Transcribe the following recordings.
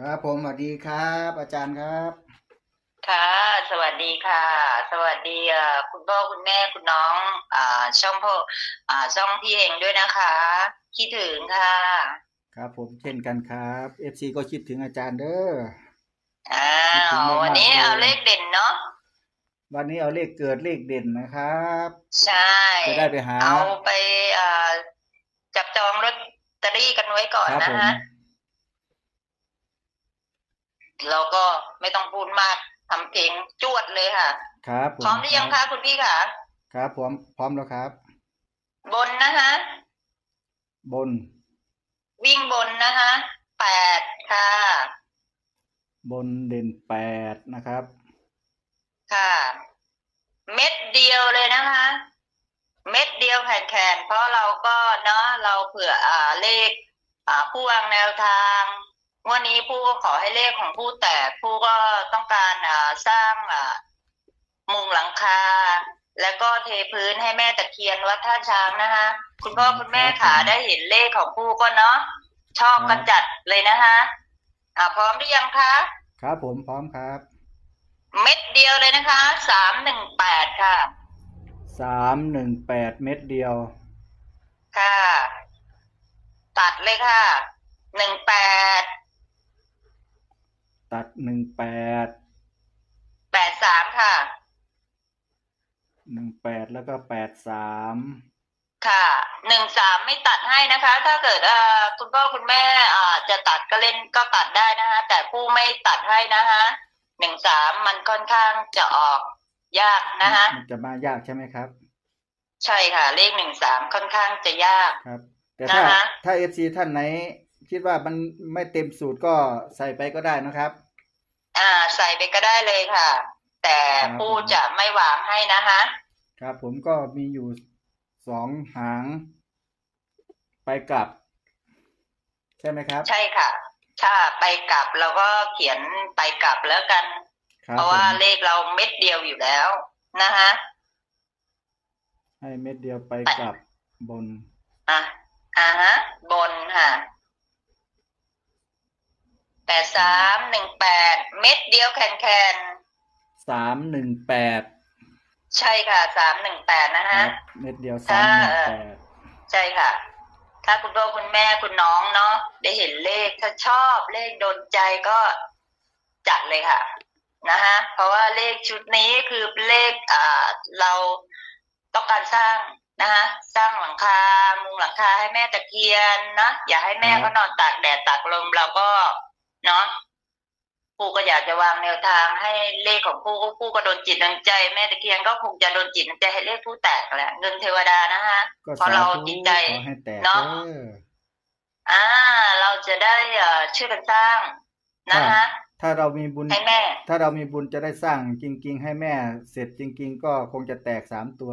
ครับผมสวัสดีครับ อาจารย์ครับ ค่ะ สวัสดีค่ะ สวัสดีเอ่อคุณพ่อคุณแม่คุณน้องอ่าช่องพ่ออ่าช่องพี่เองด้วยนะคะ คิดถึงค่ะ ครับผมเช่นกันครับเอฟซีก็คิดถึงอาจารย์เด้ออ้าคิดถึงวมากๆวันนี้เลยเอาเลขเด่นเนาะวันนี้เอาเลขเกิดเลขเด่นนะครับ ใช่จะได้ไปหาเอาไปอ่าจับจองลอตเตอรี่กันไว้ก่อนครับนะผมฮะ เราก็ไม่ต้องพูดมากทำเพลงจวดเลยค่ะ ครับผมพร้อมหรือยังคะคุณพี่ค่ะ ครับพร้อมพร้อมแล้วครับ บนนะคะ บน วิ่งบนนะคะแปดค่ะ บนเด่นแปดนะครับ ค่ะ เม็ดเดียวเลยนะคะ เม็ดเดียวแผ่นๆเพราะเราก็เนาะเราเผื่ออ่าเลข อ่าผู้วางแนวทางง วันนี้ผู้ก็ขอให้เลขของผู้แตกผู้ก็ต้องการอ่าสร้างอ่ามุงหลังคา แล้วก็เทพื้นให้แม่ตะเคียนวัดท่าช้างนะคะ คุณพ่อคุณแม่ขาได้เห็นเลขของผู้ก็เนาะชอบกันจัดเลยนะคะอ่าพร้อมหรือยังคะครับผมพร้อมครับ เม็ดเดียวเลยนะคะสามหนึ่งแปดค่ะสามหนึ่งแปดเม็ดเดียว ค่ะ ตัดเลยค่ะหนึ่งแปด ตัดหนึ่งแปดแปดสามค่ะ หนึ่งแปดแล้วก็แปดสามค่ะหนึ่งสามไม่ตัดให้นะคะ ถ้าเกิดเอ่อคุณพ่อคุณแม่อ่าจะตัดก็เล่นก็ตัดได้นะคะ แต่ผู้ไม่ตัดให้นะคะหนึ่งสามมันค่อนข้างจะออกยากนะคะมันจะมายากใช่ไหมครับ ใช่ค่ะ เลขหนึ่งสามค่อนข้างจะยากครับ แต่ถ้านะคะถ้าเอฟซีท่านไหน คิดว่ามันไม่เต็มสูตรก็ใส่ไปก็ได้นะครับ อ่า ใส่ไปก็ได้เลยค่ะ แต่ครับผู้จะไม่วางให้นะคะ ครับผมก็มีอยู่สองหาง ไปกลับ ใช่ไหมครับ ใช่ค่ะ ถ้าไปกลับเราก็เขียนไปกลับแล้วกันครับเพราะว่าผมเลขเราเม็ดเดียวอยู่แล้วนะคะให้เม็ดเดียวไปกลับบน อะอ่าฮะ บนค่ะแปด สามหนึ่งแปดเม็ดเดียวแคนแคนสามหนึ่งแปดๆใช่ค่ะสามหนึ่งแปดนะคฮะรับเม็ดเดียวสามหนึ่งแปดใช่ค่ะ ถ้าคุณพ่อคุณแม่คุณน้องเนาะได้เห็นเลขถ้าชอบเลขโดนใจก็จัดเลยค่ะนะฮะเพราะว่าเลขชุดนี้คือเลขอ่าเราต้องการสร้างนะฮะสร้างหลังคา มุงหลังคาให้แม่ตะเคียนนะอย่าให้แม่เขานอนตากแดดตากลมเราก็ เนาะผู้ก็อยากจะวางแนวทางให้เลขของผู้ผู้ก็โดนจิตโดนใจ แม่ตะเคียนก็คงจะโดนจิตโดนใจให้เลขผู้แตกแหละเงินเทวดานะฮะก็เพราะสาเราธุจิตใจขอให้แตกเนาะเด้ออ่า เราจะได้เอ่อช่วยกันสร้างนะฮะถ้าเรามีบุญให้แม่ ถ้าเรามีบุญจะได้สร้างจริง ๆ ให้แม่ เสร็จจริง ๆ ก็คงจะแตกสามตัว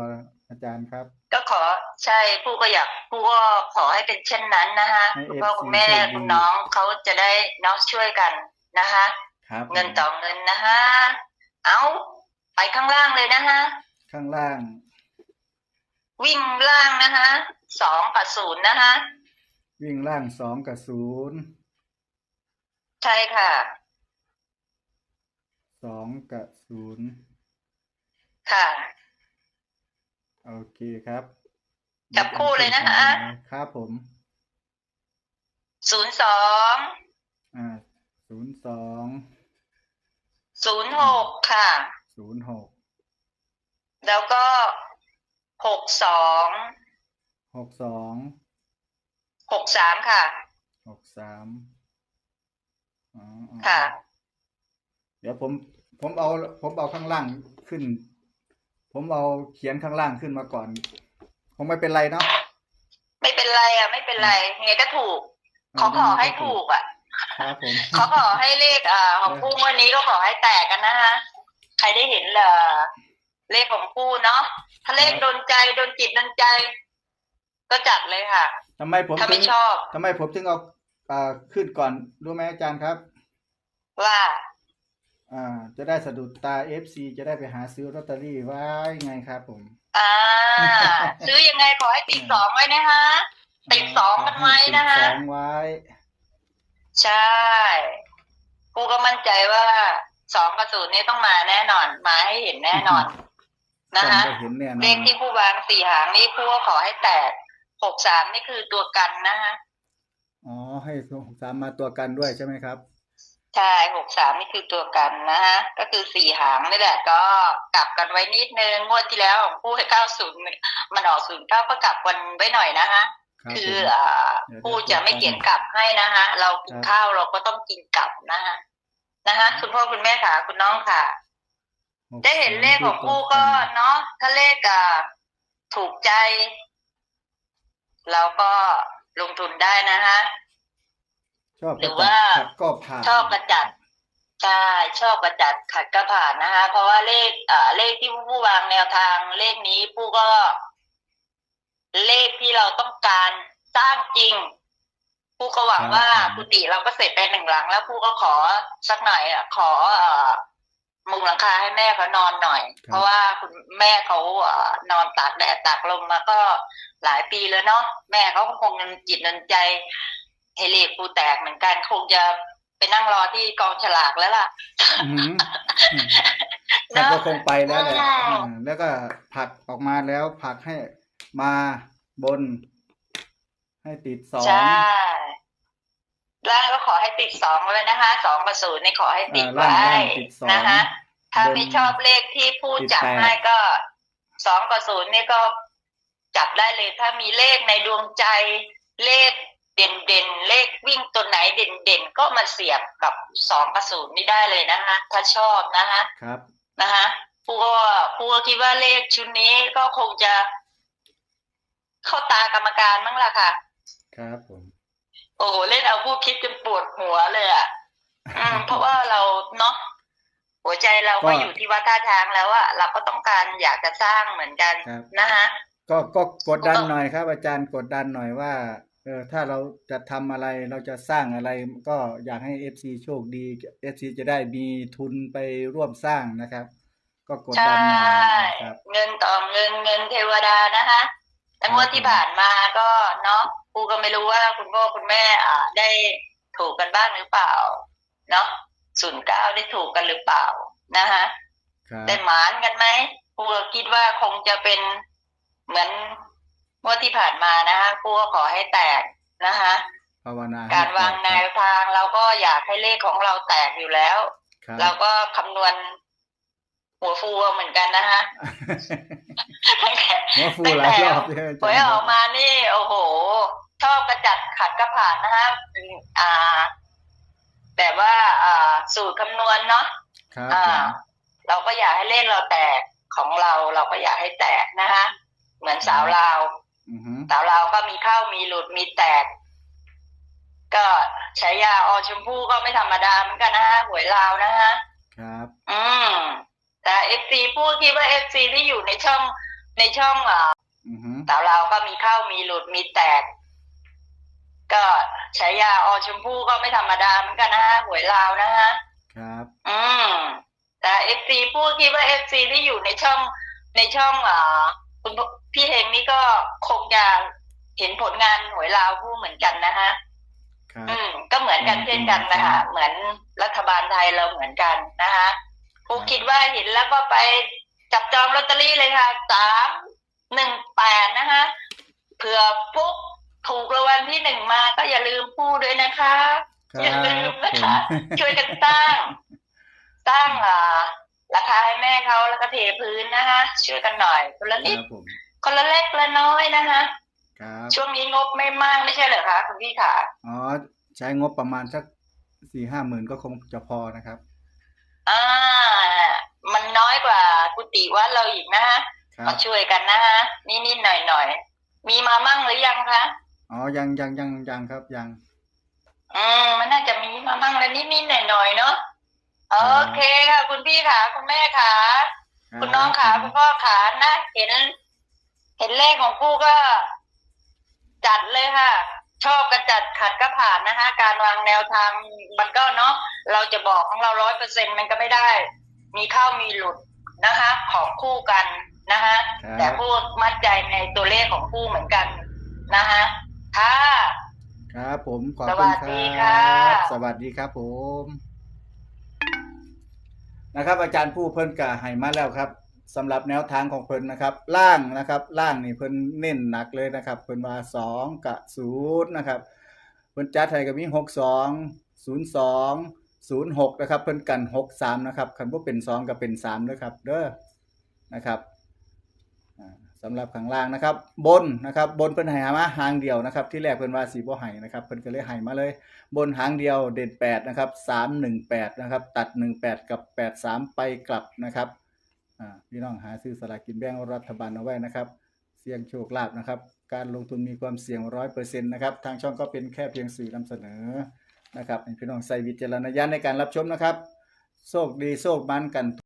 อาจารย์ครับ ก็ขอใช่ผู้ก็อยากผู้ก็ขอให้เป็นเช่นนั้นนะฮะให้คุณพ่อ FC คุณแม่โชคดีคุณน้องเขาจะได้เน้องช่วยกันนะคะครับเงินต่อเงินนะฮะเอาไปข้างล่างเลยนะฮะข้างล่าง วิ่งล่างนะฮะสองกับศูนย์นะฮะวิ่งล่างสองกับศูนย์ใช่ค่ะสองกับศูนย์ค่ะ โอเคครับจับคู่เลยนะคะครับผมศูนย์สองอ่าศูนย์สองศูนย์หกค่ะศูนย์หกแล้วก็หกสองหกสองหกสามค่ะหกสามอ๋ออ๋อค่ะ เดี๋ยวผมผมเอาผมเอาข้างล่างขึ้น ผมเอาเขียนข้างล่างขึ้นมาก่อน คงไม่เป็นไรเนาะไม่เป็นไรอะ ไม่เป็นไรไงก็ถูก ขอขอให้ถูกอะครับผมขอขอให้เลขอ่าของผู้งวันนี้ก็ขอให้แตกกันนะคะใครได้เห็นเอ่อเลขของผู้เนาะถ้าเลขโดนใจโดนจิตโดนใจ ก็จัดเลยค่ะทำไมผมถ้าถึไม่งชอบทำไมผมถึงเอาอ่าขึ้นก่อนรู้ไหมอาจารย์ครับ ว่า อ่า จะได้สะดุดตา FC จะได้ไปหาซื้อลอตเตอรี่ไว้ไงครับผม อ่า ซื้อยังไงขอให้ติดสองไว้นะคะติดสองกันไว้นะคะติดสองไว้ ใช่ใจว่าสองกับศูนย์นี่ต้องมาแน่นอน มาให้เห็นแน่นอนนะต้องฮะได้เห็นแน่นอเลขนที่ผู้วางสี่หางนี่ผู้ก็ขอให้แตกหกสามนี่คือตัวกันนะฮะอ๋อให้หกสามมาตัวกันด้วยใช่ไหมครับ ใช่หกสามนี่คือตัวกันนะฮะ ก็คือสี่หางนี่แหละ ก็กลับกันไว้นิดนึงงวดที่แล้วของผู้ให้เก้าศูนย์มันออกศูนย์เก้าก็กลับกันไว้หน่อยนะฮะครับคือผมอ่าเดี๋ยวผู้จะไม่เขียนกลับให้นะฮะ เรากินครับข้าวเราก็ต้องกินกลับนะฮะนะฮะคุณพ่อคุณแม่ค่ะคุณน้องค่ะกได้เห็นเลขของผู้ก็ตัวนเนาะถ้าเลขอะถูกใจ เราก็ลงทุนได้นะฮะ ชอบหรืก็อจัดว่าขัดก็ผ่านชอบกระจัดใช่ชอบกระจัดขัดก็ผ่านนะคะ เพราะว่าเลขอ่าเลขที่ผู้วางแนวทางเลขนี้ผู้ก็ เลขที่เราต้องการสร้างจริงผู้ก็หวังว่ากุฏิเราก็เสร็จไปหนึ่งหลัง แล้วผู้ก็ขอสักหน่อยอะขอเอ่อมุงหลังคาให้แม่เขานอนหน่อย เพราะว่าคุณแม่เขาเอ่อนอนตากแดดตากลมมาก็หลายปีแล้วเนาะแม่เขาก็คงเงินจิตเงินใจ ให้เลขผู้แตกเหมือนกันคงจะไปนั่งรอที่กองฉลากแล้วล่ะอือหืออืมท่านก็คงไปแล้วแหละอืมอ่าแล้วก็ผลักออกมาแล้วผลักให้มาบน ให้ติดสองใช่ล่างก็ขอให้ติดสองเลยนะคะสองกับศูนย์นี่ขอให้ติดอ่าล่างไว้ล่างติดสองนะคะถ้าบนไม่ชอบเลขที่ผู้ติดจับแปดให้ก็สองกับศูนย์นี่ก็จับได้เลย ถ้ามีเลขในดวงใจเลข เด่นเด่นๆเลขวิ่งตัวไหนเด่นเด่นๆก็มาเสียบกับสองกับศูนย์นี่ได้เลยนะคะถ้าชอบนะคะครับนะคะผู้ก็ผู้ก็คิดว่าเลขชุดนี้ก็คงจะ เข้าตากรรมการมั้งล่ะค่ะ ครับผม โอ้โหเล่นเอาผู้คิดจนปวดหัวเลยอะอืมเพราะว่าเราเนาะหัวใจเราก็อยู่ที่ว่าท่าทางแล้วอะเราก็ต้องการอยากจะสร้างเหมือนกันครับนะคะก็ก็กดดันก็หน่อยครับ อาจารย์กดดันหน่อยว่า เออถ้าเราจะทำอะไรเราจะสร้างอะไรก็อยากให้เอฟซีโชคดีเอฟซีจะได้มีทุนไปร่วมสร้างนะครับ ก็กดใช่ดันหน่อยนะครับ เงินต่อเงินเงินเทวดานะคะแต่งวดที่ผ่านมาก็เนาะครูก็ไม่รู้ว่าคุณพ่อคุณแม่อ่าได้ถูกกันบ้างหรือเปล่า เนาะศูนย์เก้าได้ถูกกันหรือเปล่านะคะครับ ได้หมานกันไหมครูก็คิดว่าคงจะเป็นเหมือน งวดที่ผ่านมานะคะครูก็ขอให้แตกนะคะภาวนาให้การวางแตแนวทางเราก็อยากให้เลขของเราแตกอยู่แล้วครับเราก็คำนวณหัวฟูเอาเหมือนกันนะคะตั้งแต่หัวฟูหลายรอบเลยอาหวยจารออกย์มานี่ โอ้โห ชอบกระจัดขัดกระผ่านนะคะอืมอ่า แต่ว่าอ่าสูตรคำนวณเนาะครับอ่าผมเราก็อยากให้เลขเราแตกของเรา เราก็อยากให้แตกนะคะเหมือนสาวลาวอือฮึ สาวลาวก็มีเข้ามีหลุดมีแตก ก็ฉายาอชมพู่ก็ไม่ธรรมดาเหมือนกันนะฮะหวยลาวนะฮะครับ อืมแต่เอฟซีพูดคิดว่าเอฟซีที่อยู่ในช่องในช่องอ่าอือฮึสาวลาวก็มีเข้ามีหลุดมีแตก ก็ฉายาอชมพู่ก็ไม่ธรรมดาเหมือนกันนะฮะหวยลาวนะฮะครับ อืมแต่เอฟซีพูดคิดว่าเอฟซีที่อยู่ในช่องในช่องอ่าคุณ พี่เฮงนี่ก็คงจะเห็นผลงานหวยลาวผู้เหมือนกันนะฮะครับอืมก็เหมือนกันเช่นกันนะคะอืมเหมือนรัฐบาลไทยเราเหมือนกันนะคะผู้คิดว่าเห็นแล้วก็ไปจับจองลอตเตอรี่เลยค่ะสามหนึ่งแปดนะคะเผื่อปุ๊บถูกรางวัลที่หนึ่งมาก็อย่าลืมพูดด้วยนะคะครัอย่าลืมบนะผคะมช่วยกันสร้างสร้างอ่าราคาให้แม่เขาแล้วก็เทพื้นนะคะช่วยกันหน่อยคนละคนิดรับผม คนละเล็กละน้อยนะคะครับช่วงนี้งบไม่มากไม่ใช่เหรอคะคุณพี่ขาอ๋อใช้งบประมาณสักสี่ห้าหมื่นก็คงจะพอนะครับอ่ามันน้อยกว่ากุฏิวัดเราอีกนะฮะครับมาช่วยกันนะฮะนิดๆหน่อยๆมีมามั่งหรือยังคะอ๋อยังยังยังยังครับยังอืมมันน่าจะมีมามั่งแล้วนิดๆหน่อยๆเนาะโอเคค่ะ คุณพี่ขาคุณแม่ขาคุณน้องขาคุณพ่อขานะเห็น เห็นเลขของผู้ก็ จัดเลยค่ะ ชอบกระจัดขัดก็ผ่านนะคะ การวางแนวทางมันก็เนาะเราจะบอกของเราร้อยเปอร์เซ็นมันก็ไม่ได้ มีเข้ามีหลุดนะคะ ของคู่กันนะคะครับแต่ผู้มั่นใจในตัวเลขของผู้เหมือนกันนะคะค่ะครับผมขอบสวัคุณสคดีรัค่ะบสวัสดีครับผมนะครับ อาจารย์ผู้เพิ่นก็ให้มาแล้วครับ สำหรับแนวทางของเพิ่นนะครับ ล่างนะครับล่างนี่เพิ่นเน้นหนักเลยนะครับ เพิ่นว่า2กับ0นะครับ เพิ่นจัดให้ก็มี62 02 06นะครับเพิ่นกัน63นะครับคันบ่เป็น2ก็เป็น3เด้อครับเด้อนะครับสำหรับข้างล่างนะครับ บนนะครับ บนเพิ่นให้มาหางเดียวนะครับ ที่แรกเพิ่นว่าสิบ่ให้นะครับเพิ่นก็เลยให้มาเลย บนหางเดียวเด่น8นะครับ318นะครับ ตัด18กับ83ไปกลับนะครับ อ่าพี่น้องหาซื้อสลากกินแบ่งรัฐบาลเอาไว้นะครับ เสี่ยงโชคลาภนะครับ การลงทุนมีความเสี่ยงร้อยเปอร์เซ็นะครับ ทางช่องก็เป็นแค่เพียงสื่อนำเสนอนะครับให้พี่น้องใส่วิจารณญาณในการรับชมนะครับ โชคดีโชคมันกัน